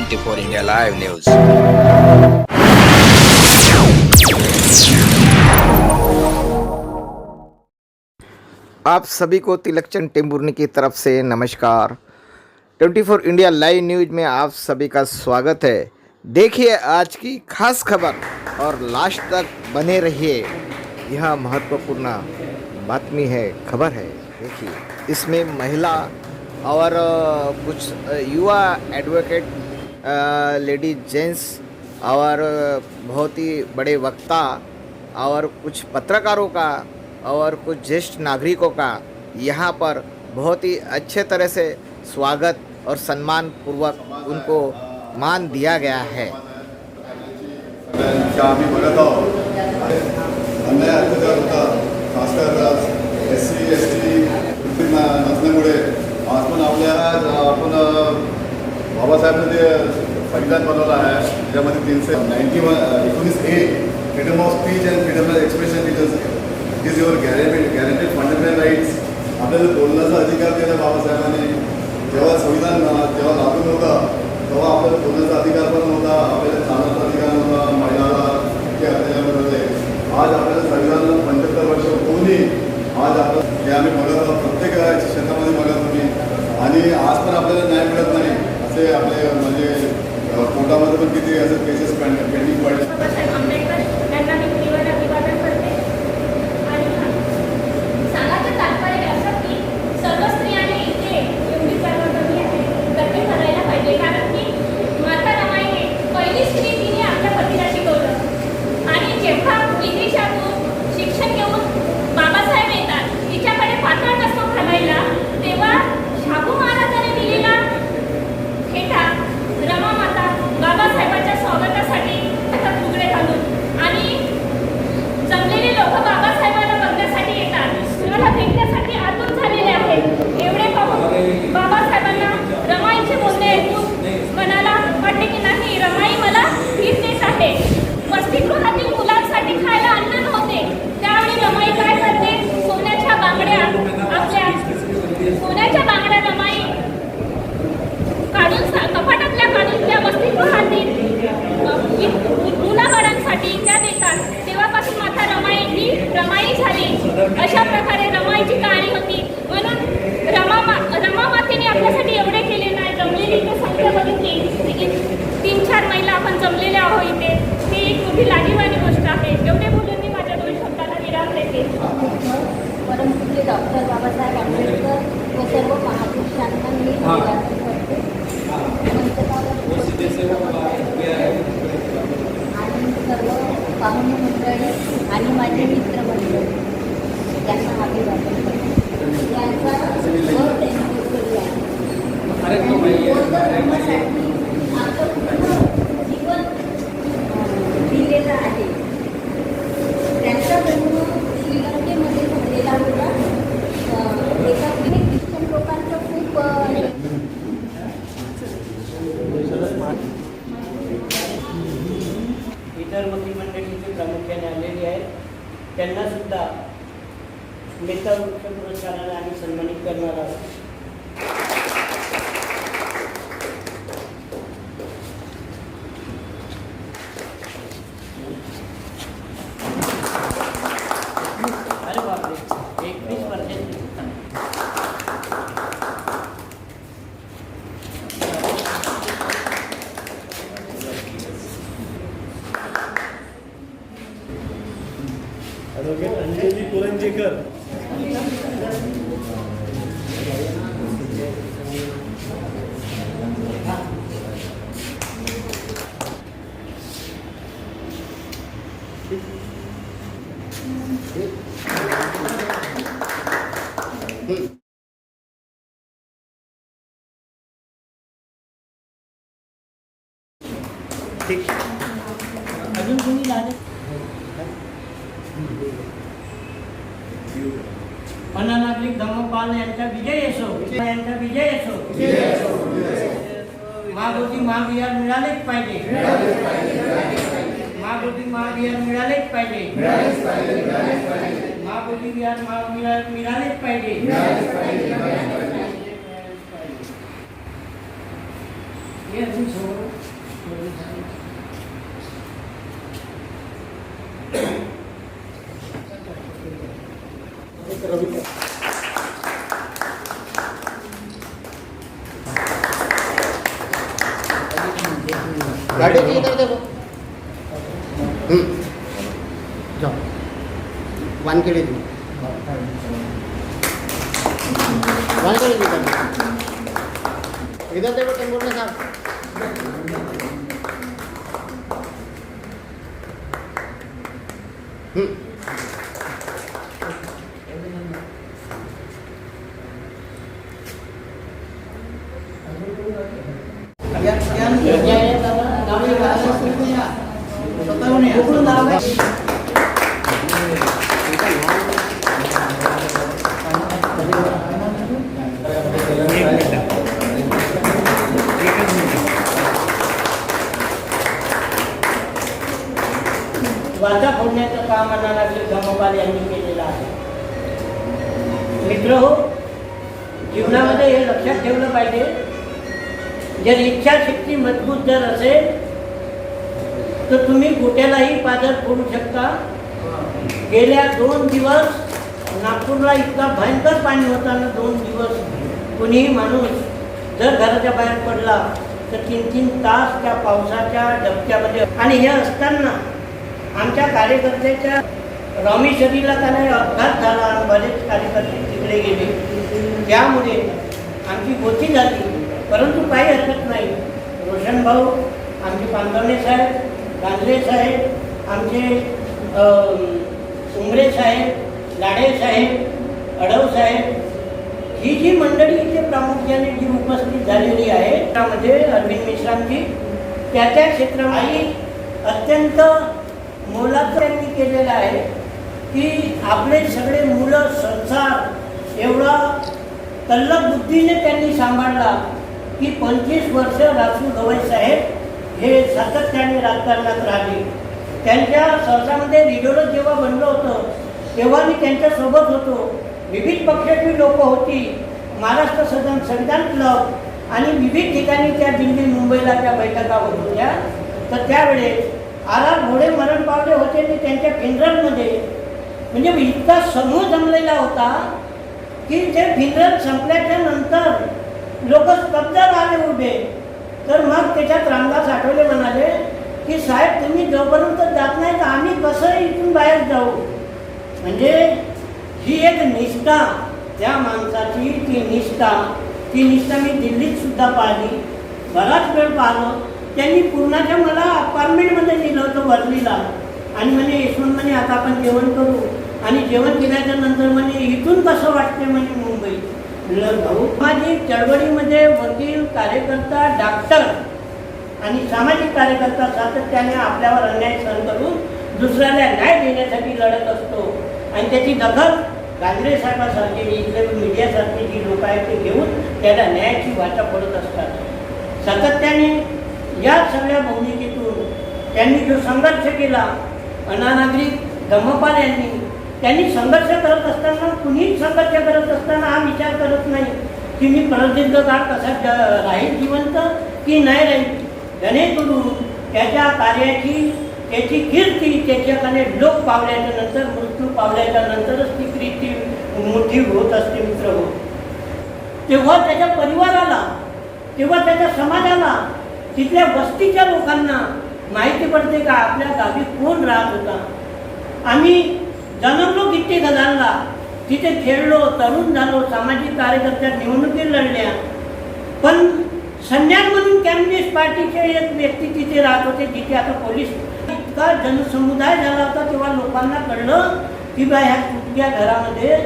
Twenty four India live news आप सभी को तिलकचंद टेम्बुर्नी की तरफ़ से नमस्कार। 24 इंडिया लाइव न्यूज़ में आप सभी का स्वागत है। देखिए आज की खास खबर और लास्ट तक बने रहिए। यह महत्वपूर्ण बातमी है, खबर है। देखिए, इसमें महिला और कुछ युवा एडवोकेट अ, लेडी जेंट्स और बहुत ही बड़े वक्ता और कुछ पत्रकारों का और कुछ ज्येष्ठ नागरिकों का यहाँ पर बहुत ही अच्छे तरह से स्वागत और सम्मान पूर्वक उनको मान दिया गया है। बाबासाहेबने जे संविधान बनवलं आहे. त्याच्यामध्ये तीनशे नाईन्टी वन एकोणीस a freedom of speech and freedom of expression it is is your guaranteed guaranteed fundamental rights आपल्याला बोलण्याचा अधिकार दिला बाबासाहेबांनी. जेव्हा संविधान जेव्हा लागू नव्हता तेव्हा आपल्याला बोलण्याचा अधिकार पण नव्हता. आपल्याला चालण्याचा अधिकार नव्हता महिलाला इतके अत्याचार आज आपल्याला संविधानाला पंच्याहत्तर वर्ष होऊनही आज आपण जे आम्ही बघत आहोत. प्रत्येक क्षेत्रामध्ये बघत तुम्ही आणि आज पण आपल्याला न्याय मिळत नाही. ते आपले म्हणजे अं, कोर्टामध्ये पण किती असं केसेस पेंडिंग पडले. अनानागरिक धम्मपाल यांचा विजय असो यांचा विजय असो. महाबोधी महाविहार मिळालेच पाहिजे. महाबोधी महाविहार मिळालेच पाहिजे. महाबोधी विहार महाविहार मिळालेच पाहिजे. वानखेडे दी वानखेडे दी हम्म वाचा फोडण्याचं काम अण्णानागरी धर्मपाल यांनी केलेलं आहे मित्र हो जीवनामध्ये हे लक्षात ठेवलं पाहिजे. जर इच्छाशक्ती मजबूत जर असेल तर तुम्ही गोट्यालाही पादर फोडू शकता. गेल्या दोन दिवस नागपूरला इतका भयंकर पाणी होताना दोन दिवस कुणीही माणूस जर घराच्या बाहेर पडला तर तीन तीन तास त्या पावसाच्या डबक्यामध्ये. आणि हे असताना आमच्या कार्यकर्त्याच्या रामेश्वरीला नाही अपघात झाला आणि बरेच कार्यकर्ते तिकडे गेले. त्यामुळे आमची गोती झाली. परंतु काही हरकत नाही. रोशन भाऊ आमचे पांडवणे साहेब गांधळे साहेब आमचे उमरे साहेब लाडे साहेब अडव साहेब ही जी मंडळी इथे प्रामुख्याने जी उपस्थित झालेली आहे त्यामध्ये अरविंद मिश्रांची त्या त्या क्षेत्रामध्ये अत्यंत मोलाचं त्यांनी केलेलं आहे. की आपले सगळे मुलं संसार एवढा तल्लक बुद्धीने त्यांनी सांभाळला की पंचवीस वर्ष रासू गवई साहेब हे सातत्याने राजकारणात राहिले. त्यांच्या सहसामध्ये लिडरच जेव्हा बनलं होतं तेव्हा मी त्यांच्यासोबत होतो. विविध पक्षाची लोकं होती. महाराष्ट्र सदन संविधान क्लब आणि विविध ठिकाणी त्या दिल्ली मुंबईला त्या बैठका होत होत्या. तर त्यावेळेस आर आर घोडे मरण पावले होते ते त्यांच्या केंद्रांमध्ये. म्हणजे इतका समूह जमलेला होता की ते फिनरल संपल्याच्या नंतर लोक स्तब्ध राहिले उभे. तर मग त्याच्यात रामदास आठवले म्हणाले की साहेब तुम्ही जोपर्यंत जात नाही तर आम्ही कसं इथून बाहेर जाऊ. म्हणजे ही एक निष्ठा त्या माणसाची ती निष्ठा. ती निष्ठा मी दिल्लीत सुद्धा पाहिली. बराच वेळ पाहिलं. त्यांनी पूर्णाच्या मला अपार्टमेंटमध्ये नेलं होतं वर्लीला आणि म्हणे यशवंत म्हणे आता आपण जेवण करू. आणि जेवण केल्याच्यानंतर म्हणे इथून कसं वाटते म्हणे मुंबई? म्हणलं, भाऊ सामाजिक चळवळीमध्ये वकील कार्यकर्ता डॉक्टर आणि सामाजिक कार्यकर्ता सातत्याने आपल्यावर अन्याय सहन करून दुसऱ्याला न्याय देण्यासाठी लढत असतो. आणि त्याची दखल गांधरे साहेबासारखे इथले मीडियासारखे जी लोक आहेत ते घेऊन त्याला न्यायाची वाचा पडत असतात. सातत्याने या सगळ्या भूमिकेतून त्यांनी जो संघर्ष केला अनानागरिक धम्मपाल यांनी त्यांनी संघर्ष करत असताना कुणीच संघर्ष करत असताना हा विचार करत नाही की मी प्रदीर्घ काळ कसा राहील जिवंत की नाही राहील. गणेशगुरू त्याच्या कार्याची त्याची कीर्ती त्याच्याकडे लोक पावल्याच्या नंतर मृत्यू पावल्याच्या नंतरच ती कीर्ती मोठी होत असते मित्र हो. तेव्हा त्याच्या परिवाराला तेव्हा त्याच्या समाजाला तिथल्या वस्तीच्या लोकांना माहिती पडते का आपल्या गावी कोण राहत होता? आम्ही जन्मलो किती गजानला? तिथे खेळलो तरुण झालो सामाजिक कार्यकर्त्या निवडणुकी लढल्या. पण संन्यास म्हणून कम्युनिस्ट पार्टीचे एक व्यक्ती तिथे राहत होते जिथे आता पोलीस इतका जनसमुदाय झाला होता तेव्हा लोकांना कळलं की बा ह्या कुटक्या घरामध्ये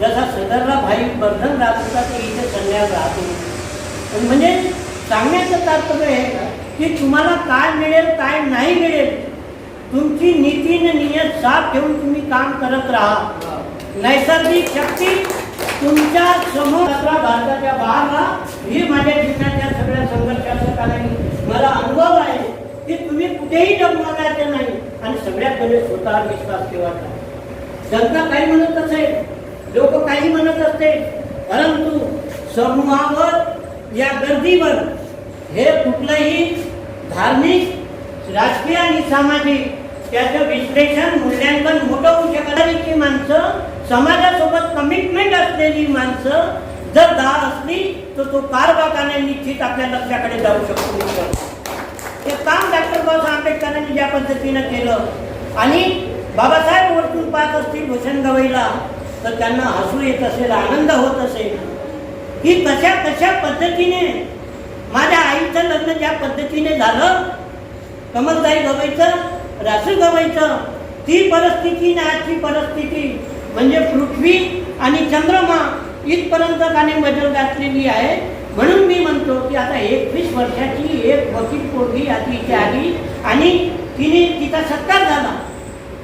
जसा सदरला भाई बर्धन राहत होता ते इथे संन्यास राहतो म्हणजे सांगण्याचं तात्पर्य हे की तुम्हाला काय मिळेल काय नाही मिळेल तुमची नीती आणि नियत साफ ठेवून तुम्ही काम करत राहा. नैसर्गिक शक्ती तुमच्यासमोर अकरा भारताच्या बाहेरला ही माझ्या जीवनाच्या सगळ्या संघर्षाचं कारण मला अनुभव आहे की तुम्ही कुठेही डगमगायचं नाही. आणि सगळ्यात पहिले स्वतः विश्वास ठेवायचा जनता काही म्हणत असेल लोक काही म्हणत असते परंतु समूहावर या गर्दीवर हे कुठलंही धार्मिक राजकीय आणि सामाजिक त्याचं विश्लेषण मूल्यांकन मोठं होऊ शकत नाही की माणसं समाजासोबत कमिटमेंट असलेली माणसं जर दहा असली तर तो कारबागाने निश्चित आपल्या लक्षाकडे जाऊ शकतो. ते काम डॉक्टर बाबासाहेब आंबेडकरांनी ज्या पद्धतीनं केलं आणि बाबासाहेब वरतून पाहत असतील भूषण गवईला तर त्यांना हसू येत असेल आनंद होत असेल. की कशा कशा पद्धतीने माझ्या आईचं लग्न ज्या पद्धतीने झालं कमलताई गवईचं रासू गवईचं ती परिस्थिती ना आजची परिस्थिती म्हणजे पृथ्वी आणि चंद्रमा इथपर्यंत त्याने मजल घातलेली आहे. म्हणून मी म्हणतो की आता एकवीस वर्षाची एक वकील पोरगी आधी इथे आली आणि तिने तिचा सत्कार झाला.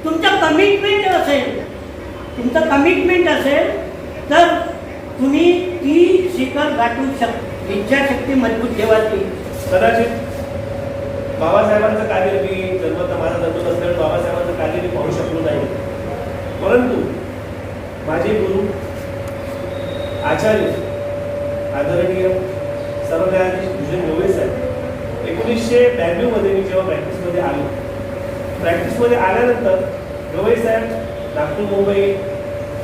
तुमचं कमिटमेंट असेल तुमचं कमिटमेंट असेल तर तुम्ही ती शिखर गाठू शक इच्छाशक्ती मजबूत ठेवायची. कदाचित बाबासाहेबांचं कार्य मी जन्मता माझा जन्म असल्यामुळे बाबासाहेबांचं कार्य मी पाहू शकलो नाही. परंतु माझे गुरु आचार्य आदरणीय सरन्यायाधीश भूषण गोवे साहेब एकोणीसशे ब्याण्णवमध्ये मी जेव्हा प्रॅक्टिसमध्ये आलो प्रॅक्टिसमध्ये आल्यानंतर गवई साहेब नागपूर मुंबई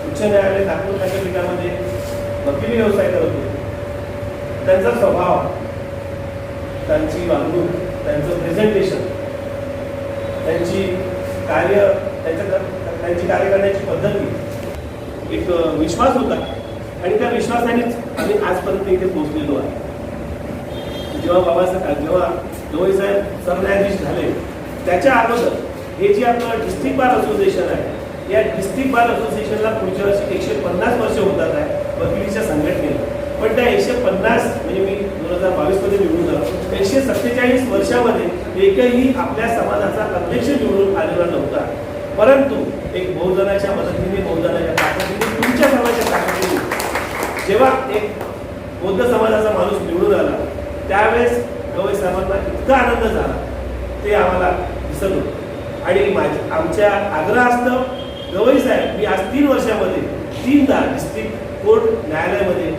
उच्च न्यायालय नागपूर खंडपीठामध्ये वकिली व्यवसाय करत होते. त्यांचा स्वभाव त्यांची वागणूक त्यांचं प्रेझेंटेशन त्यांची कार्य त्यांच्या त्यांची कार्य करण्याची पद्धती एक विश्वास होता. आणि त्या विश्वासानेच आम्ही आजपर्यंत इथे पोहोचलेलो आहे. जेव्हा बाबासाहेब जेव्हा गवई साहेब सरन्यायाधीश झाले त्याच्या अगोदर हे जे आपलं डिस्ट्रिक्ट बार असोसिएशन आहे या डिस्ट्रिक्ट बार असोसिएशनला पुढच्या वर्षी एकशे पन्नास वर्ष होतात आहे वकिलीच्या संघटनेला. पण त्या एकशे पन्नास म्हणजे मी दोन हजार बावीसमध्ये निवडून झालो एकशे सत्तेचाळीस वर्षामध्ये एकही आपल्या समाजाचा अध्यक्ष निवडून आलेला नव्हता. परंतु एक बहुजनाच्या मदतीने बहुजनाच्या ताकदीने तुमच्या समाजाच्या ताकदीने जेव्हा एक बौद्ध समाजाचा माणूस निवडून आला त्यावेळेस गवई साहेबांना इतका आनंद झाला ते आम्हाला दिसत होतं. आणि माझ्या आमच्या आग्रहास्तव गवई साहेब मी आज तीन वर्षामध्ये तीनदा डिस्ट्रिक्ट कोर्ट न्यायालयामध्ये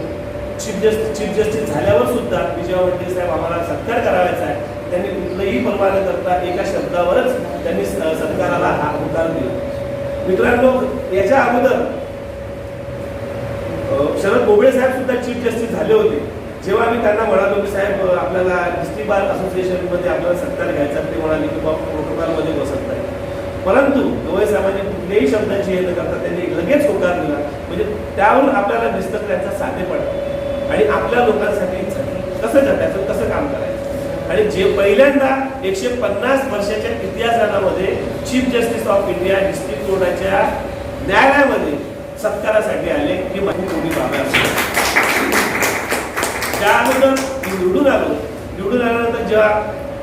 चीफ जस्टिस चीफ जस्टिस झाल्यावर सुद्धा विजय वड्डे साहेब आम्हाला सत्कार करावायचा आहे. त्यांनी कुठलंही परवा न करता एका शब्दावरच त्यांनी सत्काराला हा उतार दिला. मित्रांनो याच्या अगोदर शरद बोबडे साहेब सुद्धा चीफ जस्टिस झाले होते. जेव्हा मी त्यांना म्हणालो की साहेब आपल्याला डिस्ट्रिक्ट बार असोसिएशनमध्ये आपल्याला सत्कार घ्यायचा ते म्हणाले की बाबा प्रोटोकॉलमध्ये बसत नाही परंतु गवळे साहेबांनी कुठल्याही शब्दाची हे न करता त्यांनी लगेच होकार दिला. म्हणजे त्यावरून आपल्याला दिसतं की त्यांचा साधेपणा आणि आपल्या लोकांसाठी कसं जगायचं कसं काम करायचं? आणि जे पहिल्यांदा एकशे पन्नास वर्षाच्या इतिहासामध्ये chief justice of India district कोर्टाच्या न्यायालयामध्ये सत्कारासाठी आले की माझी मोठी बाबा त्या अगोदर मी निवडून आलो. निवडून आल्यानंतर जेव्हा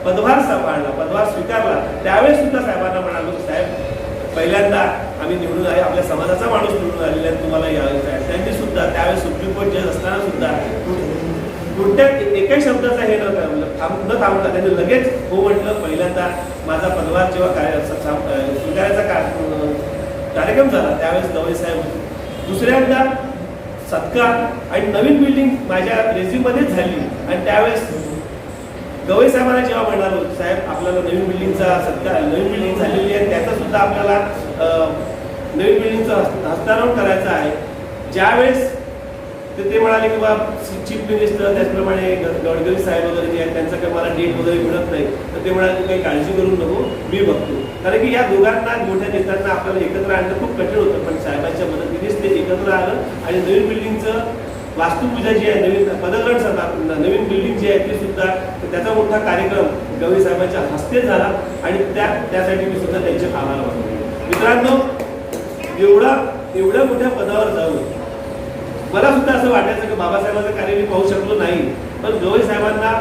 पदभार सांभाळला पदभार स्वीकारला त्यावेळेस सुद्धा साहेबांना म्हणालो साहेब पहिल्यांदा आम्ही निवडून आहे आपल्या समाजाचा माणूस निवडून आलेला आहे तुम्हाला यायचं आहे त्यांनी सुद्धा त्यावेळेस सुप्रीम कोर्ट जज असताना सुद्धा कोणत्या एका शब्दाचा हे न थांबलं थांब- न थांबता त्याने लगेच हो म्हटलं पहिल्यांदा माझा परिवार जेव्हा कार्य स्वीकारायचा कार्यक्रम झाला त्यावेळेस गवई साहेब होते. दुसऱ्यांदा सत्कार आणि नवीन बिल्डिंग माझ्या रेझ्यूमध्येच झाली आणि त्यावेळेस गवई साहेबांना जेव्हा म्हणालो साहेब आपल्याला नवीन बिल्डिंगचा सत्कार नवीन बिल्डिंग झालेली आहे त्याचा सुद्धा आपल्याला नवीन बिल्डिंगचं हस्त- हस्तांतरण करायचं आहे ज्यावेळेस तर ते म्हणाले की बा चीफ मिनिस्टर त्याचप्रमाणे ग- गडकरी साहेब वगैरे जे आहेत त्यांचा काही मला डेट वगैरे मिळत नाही. तर ते म्हणाले तू काही काळजी करू नको मी बघतो. कारण की या दोघांना मोठ्या नेत्यांना आपल्याला एकत्र आणणं खूप कठीण होतं. पण साहेबांच्या मदतीनेच ते एकत्र आलं आणि नवीन बिल्डिंगचं वास्तुपूजा जी आहे नवीन पदग्रहण सभा नवीन बिल्डिंग जी आहे ती सुद्धा त्याचा मोठा कार्यक्रम गवळी साहेबांच्या हस्ते झाला आणि त्या त्यासाठी मी सुद्धा त्यांचे आभार मानतो मित्रांनो एवढा एवढ्या मोठ्या पदावर जाऊन मला सुद्धा असं वाटायचं की बाबासाहेबांचं कार्य मी पाहू शकलो नाही. पण गवई साहेबांना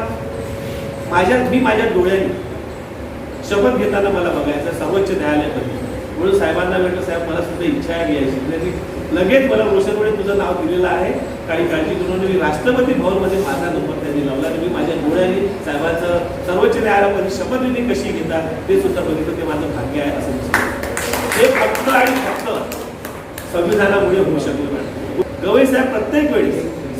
माझ्या मी माझ्या डोळ्यांनी शपथ घेताना मला बघायचं सर्वोच्च न्यायालयामध्ये म्हणून साहेबांना भेटलं साहेब मला सुद्धा इच्छा आहे घ्यायची त्यांनी म्हणजे लगेच मला रोशनमुळे तुझं नाव दिलेलं आहे. काही काळजी करून मी राष्ट्रपती भवनमध्ये माझा नंबर त्यांनी लावला आणि मी माझ्या डोळ्यांनी साहेबांचं सर्वोच्च न्यायालयामध्ये शपथविधी कशी घेतात ते सुद्धा बघितलं. ते माझं भाग्य आहे असं हे फक्त आणि फक्त संविधानामुळे होऊ शकलं नाही. गवई साहेब प्रत्येक वेळी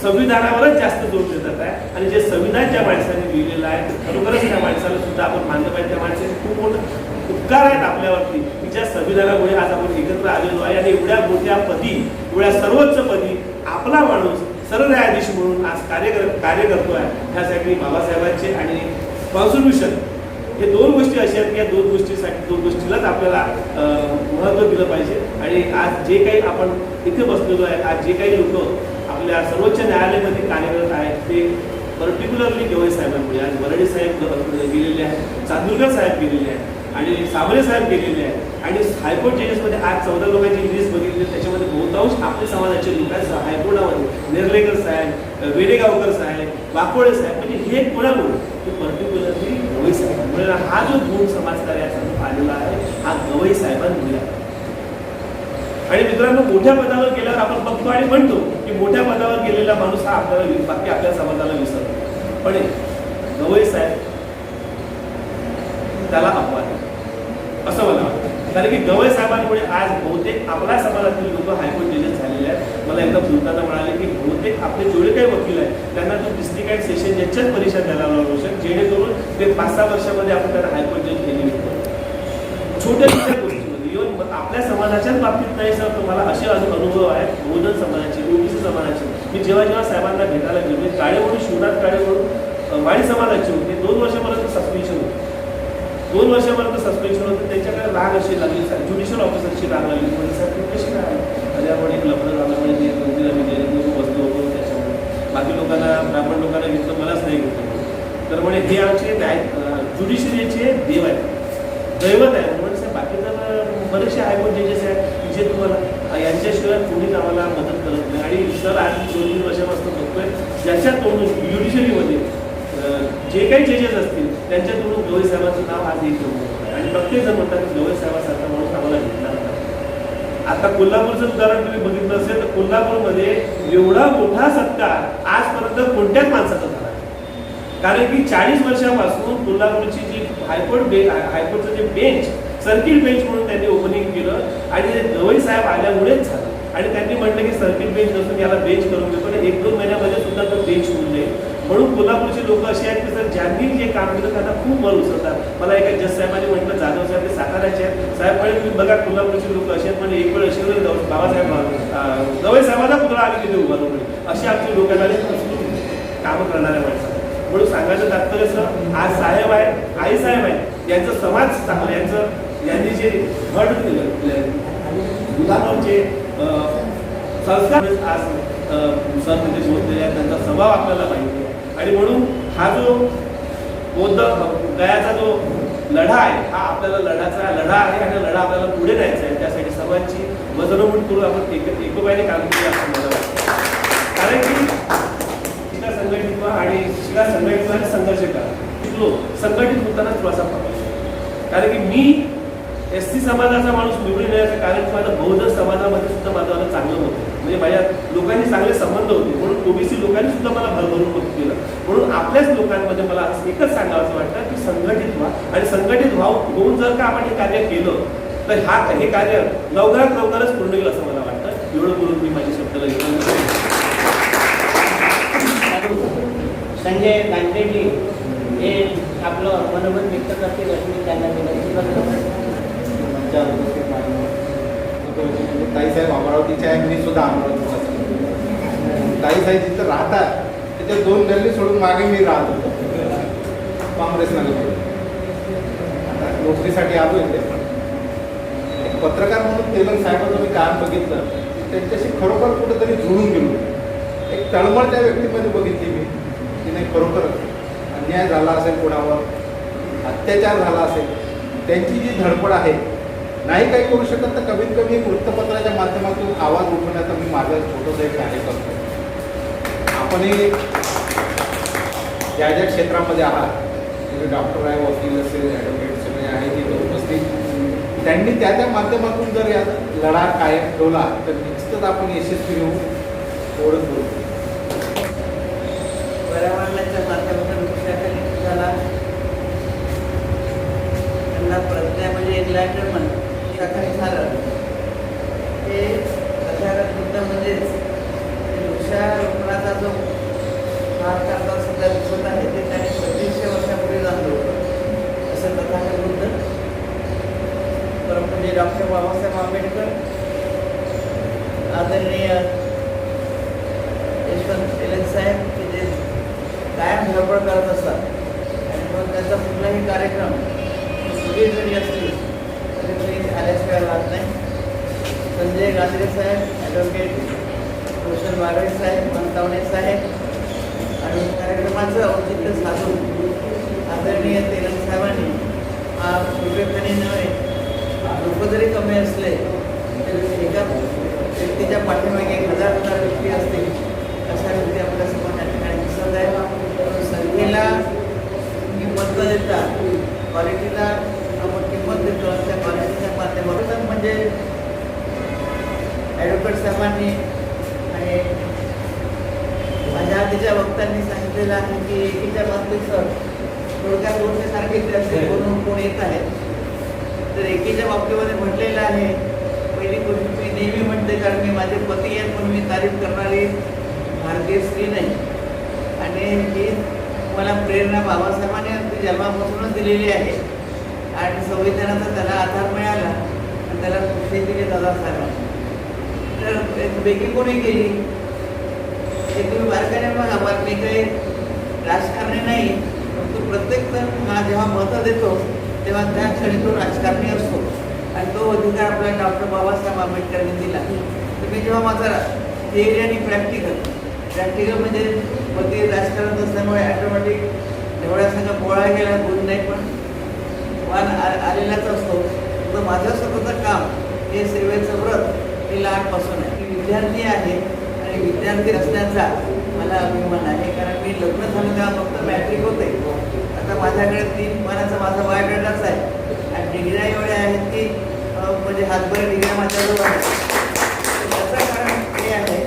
संविधानावरच जास्त जोर देतात आहे आणि जे संविधान ज्या माणसाने लिहिलेलं आहे खरोखरच त्या माणसाला सुद्धा आपण मानलं पाहिजे. त्या माणसाने खूप मोठं उपकार आहेत आपल्यावरती. की ज्या संविधानामुळे आज आपण एकत्र आलेलो आहे आणि एवढ्या मोठ्या पदी एवढ्या सर्वोच्च पदी आपला माणूस सरन्यायाधीश म्हणून आज कार्य कार्य करतो आहे ह्यासाठी बाबासाहेबांचे आणि कॉन्स्टिट्यूशन हे दोन गोष्टी अशा आहेत की या दोन गोष्टीसाठी दोन गोष्टीलाच आपल्याला महत्त्व दिलं पाहिजे. आणि आज जे काही आपण इथे बसलेलो आहे आज जे काही लोक आपल्या सर्वोच्च न्यायालयामध्ये कार्यरत आहेत ते पर्टिक्युलरली गवई साहेबांमुळे आज वरडे साहेब गेलेले आहेत चांदुरकर साहेब गेलेले आहेत आणि साबळे साहेब गेलेले आहेत आणि हायकोर्ट जजेसमध्ये आज चौदा लोकांची लिस्ट बघितली त्याच्यामध्ये बहुतांश आपल्या समाजाचे लोक आहेत हायकोर्टामध्ये नेर्लेकर साहेब वेडेगावकर साहेब वाकोळे साहेब म्हणजे हे कोणामुळे? ते पर्टिक्युलरली गवई म्हणून हा जो गुण समाजकार्याचा आलेला आहे हा गवई साहेबांमुळे आहे. आणि मित्रांनो मोठ्या पदावर गेल्यावर आपण बघतो आणि म्हणतो की मोठ्या पदावर गेलेला माणूस हा आपल्याला बाकी आपल्या समाजाला विसरतो. पण गवई साहेब त्याला अपवाद असं मला कारण की गवई साहेबांमुळे आज बहुतेक आपल्या समाजातील लोक हायकोर्ट जजेस झालेले आहेत. मला एकदा बोलताना म्हणाले की बहुतेक आपले जेवढे काही वकील आहेत त्यांना तो डिस्ट्रिक्ट अँड सेशन यांच्याच परीक्षा द्यायला लागू शकतो जेणेकरून ते पाच सहा वर्षामध्ये आपण त्यांना हायकोर्ट जज केली छोट्या छोट्या गोष्टीमध्ये. इव्हन आपल्या समाजाच्याच बाबतीत नाही सर तुम्हाला असे अनुभव आहेत बहुजन समाजाचे ओबीसी समाजाचे. मी जेव्हा जेव्हा साहेबांना भेटायला गेलो मी काळे म्हणून शिवनाथ काळे म्हणून वाणी समाजाचे होते. दोन वर्षापर्यंत सस्पेन्शन होते. दोन वर्षापर्यंत सस्पेन्शन होतं. त्याच्याकडे राग अशी लागली. ज्युडिशियल ऑफिसरची राग लागली. म्हणजे साहेब तुम्ही कशी काय अरे आपण एक लफडं झालं म्हणजे दोन तीन बसलो होतो त्याच्यामुळे. बाकी लोकांना ब्राह्मण लोकांना घेतलं मलाच नाही घेतलं तर म्हणे हे आमचे न्याय ज्युडिशरीचे देव आहेत. दैवत आहे म्हणजे साहेब बाकी तर बरेचसे हायकोर्ट जजेस आहेत जे तुम्हाला यांच्याशिवाय कोणीच आम्हाला मदत करत नाही. आणि सर आज दोन तीन वर्षापासून बघतोय ज्याच्या तोंडून ज्युडिशरीमध्ये जे काही जजेस असतील त्यांच्या तोंडून गवई साहेबांचं नाव आज येत आणि प्रत्येक जण म्हणतात की गवई साहेबांसारखा माणूस आम्हाला भेटणार आता कोल्हापूरचं उदाहरण तुम्ही बघितलं असेल तर कोल्हापूरमध्ये एवढा मोठा सत्कार आजपर्यंत कोणत्याच माणसाचा झाला कारण की चाळीस वर्षापासून कोल्हापूरची जी हायकोर्ट बे हायकोर्टचं जे बेंच सर्किट बेंच म्हणून त्यांनी ओपनिंग केलं आणि ते गवई साहेब आल्यामुळेच झालं. आणि त्यांनी म्हटलं की सर्किट बेंच नसून याला बेंच करून घेतो आणि एक दोन महिन्यामध्ये सुद्धा तो बेंच होऊन जाईल म्हणून कोल्हापूरचे लोक असे आहेत की सर ज्यांनी जे काम केलं त्यांना खूप मन उचलतात मला एका जज साहेबांनी म्हटलं जाधव साहेब ते साताऱ्याचे आहेत. साहेब म्हणे तुम्ही बघा कोल्हापूरचे लोक असे आहेत. म्हणजे एक वेळ असे वेळ जाऊ- बाबासाहेब गवई साहेबांना पुतळा आली तिथे उभा म्हणे असे आमचे लोक कामं करणाऱ्या माणसं म्हणून सांगायचं तात्पर्य असं आज साहेब आहेत आई साहेब आहेत. यांचं समाज चांगलं यांचं यांनी जे घड मुलांचे संस्कार आज सर म्हणजे बोललेले आहेत. त्यांचा स्वभाव आपल्याला माहिती आणि म्हणून हा जो बौद्ध गयाचा जो लढा आहे हा आपल्याला लढाचा लढा आहे आणि लढा आपल्याला पुढे न्यायचा आहे. त्यासाठी सर्वांची वजनमूट करून आपण एक काम केले असं मला वाटतं. कारण की शिका संघटित व्हा आणि शिका संघटित व्हा आणि संघर्ष करा. शिकलो संघटित होतानाच थोडासा कारण की मी एस सी समाजाचा माणूस निवडून येण्याचं कारण माझं बौद्ध समाजामध्ये सुद्धा माझं चांगलं होतं. म्हणजे माझ्या लोकांनी चांगले संबंध होते. म्हणून ओबीसी लोकांनी सुद्धा मला भरभरून मत केलं. म्हणून आपल्याच लोकांमध्ये मला असं एकच सांगावं वाटतं की संघटित व्हा आणि संघटित व्हाव होऊन जर का आपण हे कार्य केलं तर हा हे कार्य लवकरात लवकरच पूर्ण होईल असं मला वाटतं. एवढं बोलून मी माझी शब्दाला संजय गांधेजी हे आपलं मनोमत व्यक्त करतील अशी त्यांना विनंती करतो. आमच्या उपस्थित मान्यवर म्हणजे ताईसाहेब अमरावतीचे आहे मी सुद्धा अमरावतीचा ताईसाहेब जिथं राहतात तिथे दोन गल्ली सोडून मागे मी राहत होतो. काँग्रेसमध्ये आता नोकरीसाठी आलो इथे. एक पत्रकार म्हणून तेलंग साहेबांचं मी काम बघितलं. त्यांच्याशी खरोखर कुठेतरी जुळून गेलो. एक तळमळ त्या व्यक्तीमध्ये बघितली मी की नाही खरोखर अन्याय झाला असेल कोणावर अत्याचार झाला असेल त्यांची जी धडपड आहे नाही काही करू शकत तर कमीत कमी एक वृत्तपत्राच्या माध्यमातून आवाज उठवण्याचा मी माझं छोटंसं एक कार्य करतो आपणही ज्या ज्या क्षेत्रामध्ये आहात म्हणजे डॉक्टर आहे वकील असेल ॲडव्होकेट सगळे आहे तिथे उपस्थित. त्यांनी त्या त्या माध्यमातून जर या लढा कायम ठेवला तर निश्चितच आपण यशस्वी होऊ. एवढंच बोलतो पर्यावरणाच्या माध्यमातून झाला त्यांना प्रज्ञा म्हणजे एनलायटनमेंट वृक्षाखाली झालं. हे तथागत बुद्ध म्हणजेच वृक्षारोपणाचा जो भाग करता सुद्धा दिसत आहे ते त्यांनी पंचवीसशे वर्षापूर्वी झालं होतं. असं तथागत बुद्ध परमपूज्य डॉक्टर बाबासाहेब आंबेडकर आदरणीय यशवंत तेलंग साहेब की जे कायम धडपड करत असतात. आणि मग त्याचा कुठलाही कार्यक्रम कुठे जरी असले तरी मी आल्याशिवाय राहत नाही संजय गांधळे साहेब ॲडव्होकेट रोशन बागळे साहेब मंतावणे साहेब आणि कार्यक्रमाचं औचित्य साधून आदरणीय तेलंग साहेबांनी हा विवेकाने नव्हे लोक जरी कमी असले तरी एका व्यक्तीच्या पाठीमागे एक हजार हजार व्यक्ती असतील अशा व्यक्ती आपल्यासमोर या ठिकाणी दिसत आहे संख्येला किंमत न देता क्वालिटीला आपण किंमत देतो त्या क्वालिटीच्या माध्यमातून म्हणजे ॲडव्होकेट साहेबांनी आणि माझ्या आधीच्या वक्त्यांनी सांगितलेलं आहे की एकीच्या बाबतीत सर थोडक्यात बोलणे सांगितले असेल बोलून कोण येत आहे. तर एकीच्या बाबतीमध्ये म्हटलेलं आहे पहिली गोष्ट मी नेहमी म्हणते कारण मी माझे पती आहेत म्हणून मी तारीफ करणारी भारतीय स्त्री नाही. आणि ही मला प्रेरणा बाबासाहेबांनी अगदी जन्मापासूनच दिलेली आहे. आणि संविधानाचा त्याला आधार मिळाला आणि त्याला कृषी दिली दादासाहेबांनी. तर एक कोणी केली हे तुम्ही बारकाने बघा पण मी काही राजकारणी नाही परंतु प्रत्येक जण हा जेव्हा मतं देतो तेव्हा त्या क्षणी तो राजकारणी असतो आणि तो अधिकार आपल्याला डॉक्टर बाबासाहेब आंबेडकरांनी दिला तर मी जेव्हा माझा थिअरी आणि प्रॅक्टिकल प्रॅक्टिकल म्हणजे पती राजकारणात असल्यामुळे ॲटोमॅटिक एवढ्या सगळं पोळा गेला गुण नाही पण वान आ- आलेलाच असतो तर माझं स्वतःचं काम हे सेवेचं व्रत हे लहानपासून आहे मी विद्यार्थी आहे आणि विद्यार्थी असण्याचा मला अभिमान आहे. कारण मी लग्न झालं तेव्हा फक्त मॅट्रिक होते आता माझ्याकडे तीन मानाचा माझा बायोडाटाच आहे. आणि डिग्र्या एवढ्या आहेत की म्हणजे हातभर डिग्र्या माझ्याजवळ आहेत त्याचं कारण हे आहे.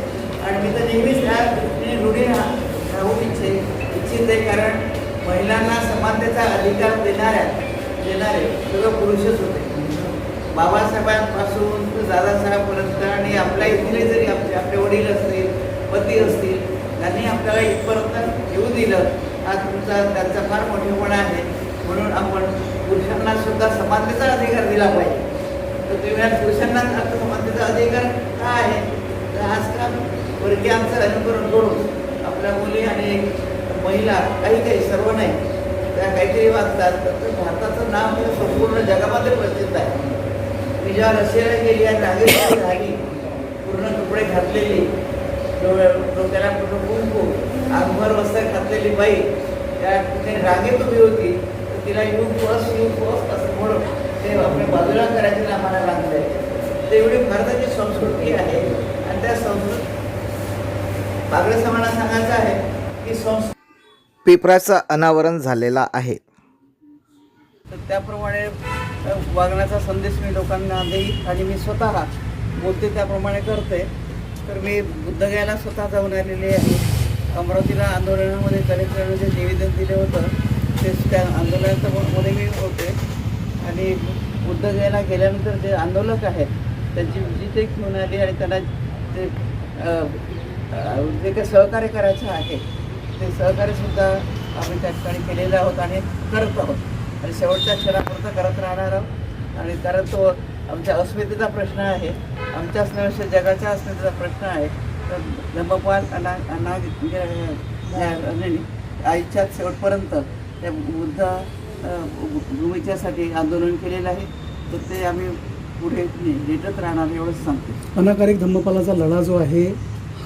आणि मी तर नेहमीच ह्या दृष्टीने रूढी राहू इच्छे इच्छित. आहे कारण महिलांना समानतेचा अधिकार देणाऱ्या देणारे सगळं पुरुषच होते. बाबासाहेबांपासून ते दादासाहेबपर्यंत आणि आपल्या इथले जरी आपले आपले वडील असतील पती असतील त्यांनी आपल्याला इथपर्यंत येऊ दिलं. हा तुमचा त्यांचा फार मोठेपणा आहे. म्हणून आपण पुरुषांना सुद्धा समानतेचा अधिकार दिला पाहिजे. तर तुम्ही पुरुषांना आता समानतेचा अधिकार का आहे? तर आजकाल वर्गीयांचं अनुकरण करून आपल्या मुली आणि महिला काही काही सर्व नाही. त्या काहीतरी वाचतात. तर भारताचं नाव हे संपूर्ण जगामध्ये प्रसिद्ध आहे. मी जेव्हा रशियाला गेली आणि रागेची रागी पूर्ण कपडे घातलेली. डोक्याला पूर्ण कुंकू. अंगभर वस्त्र घातलेली बाई. त्या ठिकाणी रागेत उभी होती तर तिला यू फर्स्ट यू फर्स्ट असं म्हणून ते आपल्या बाजूला करायचे आम्हाला लागले ते एवढी भारताची संस्कृती आहे. आणि त्या संस्कृत बागडे समाजाला सांगायचं आहे की संस्कृती पेपराचं अनावरण झालेला आहे. तर त्याप्रमाणे वागण्याचा संदेश मी लोकांना देईल आणि मी स्वतः बोलते त्याप्रमाणे करते. तर मी बुद्धगयाला स्वतः जाऊन आलेले आहे. अमरावतीला आंदोलनामध्ये कलेक्टरने जे निवेदन दिलं होतं. ते त्या आंदोलनामध्ये मी होते. आणि बुद्धगयाला गेल्यानंतर जे आंदोलक आहेत त्यांची जी ते घेऊन आली आणि त्यांना ते जे काही सहकार्य करायचं आहे ते सहकार्यसुद्धा आम्ही त्या ठिकाणी केलेलं आहोत आणि करत आहोत. आणि शेवटच्या क्षणापर्यंत करत राहणार आहोत. आणि कारण तो आमच्या अस्मितेचा प्रश्न आहे आमच्याच नव्हे जगाच्या अस्मितेचा प्रश्न आहे. तर धम्मपाल अना अना म्हणजे, आईच्या शेवटपर्यंत त्या बुद्ध अ, भूमीच्यासाठी आंदोलन केलेलं आहे. तर ते आम्ही पुढे झेटत राहणार एवढंच सांगतो. अनाकारिक धम्मपालाचा लढा जो आहे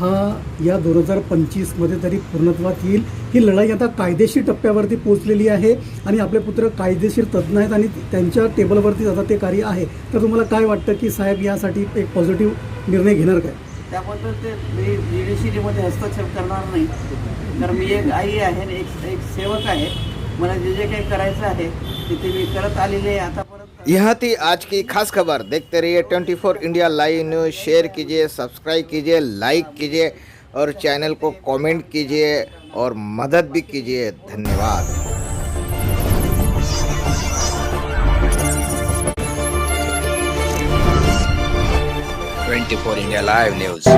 हा या दोन हजार पंचवीसमध्ये तरी पूर्णत्वात येईल. ही लढाई आता कायदेशीर टप्प्यावरती पोहोचलेली आहे आणि आपले पुत्र कायदेशीर तज्ज्ञ आहेत आणि त्यांच्या टेबलवरती आता ते कार्य आहे. तर तुम्हाला काय वाटतं की साहेब यासाठी एक पॉझिटिव्ह निर्णय घेणार काय? त्याबद्दल ते मी ज्युडिशियरीमध्ये हस्तक्षेप करणार नाही. कारण मी एक आई आहे आणि एक एक सेवक आहे. मला जे जे काही करायचं आहे ते ते मी करत आलेले आहे. यह थी आज की खास खबर। देखते रहिए 24 इंडिया लाइव न्यूज़। शेयर कीजिए, सब्सक्राइब कीजिए, लाइक कीजिए और चैनल को कमेंट कीजिए और मदद भी कीजिए। धन्यवाद। Twenty four India live news.